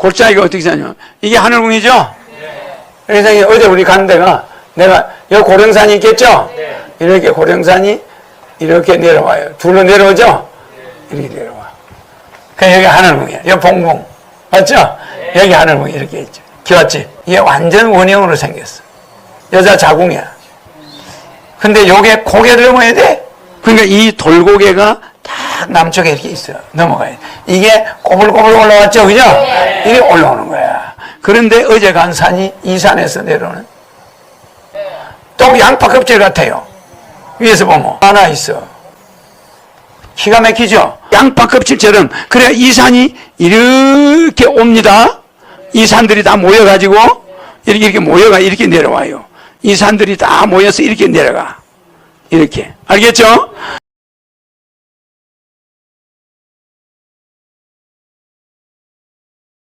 골짜기가 어떻게 사냐. 이게 하늘궁이죠? 그래서 이게 어제 우리 간 데가 내가 여기 고령산이 있겠죠? 이렇게 고령산이 이렇게 내려와요. 둘로 내려오죠? 이렇게 내려와. 그 여기 하늘궁이야. 여기 봉봉. 맞죠? 여기 하늘궁이 이렇게 있죠. 기왔지? 이게 완전 원형으로 생겼어. 여자 자궁이야. 근데 요게 고개를 넘어야 돼. 그러니까 이 돌고개가 딱 남쪽에 이렇게 있어요. 넘어가야 돼. 이게 꼬불꼬불 올라왔죠. 그죠? 이게 올라오는 거야. 그런데 어제 간 산이 이 산에서 내려오는 또 양파 껍질 같아요. 위에서 보면 하나 있어. 기가 막히죠? 양파 껍질처럼. 그래, 이 산이 이렇게 옵니다. 이 산들이 다 모여가지고, 이렇게, 이렇게 모여가 이렇게 내려와요. 이 산들이 다 모여서 이렇게 내려가. 이렇게. 알겠죠?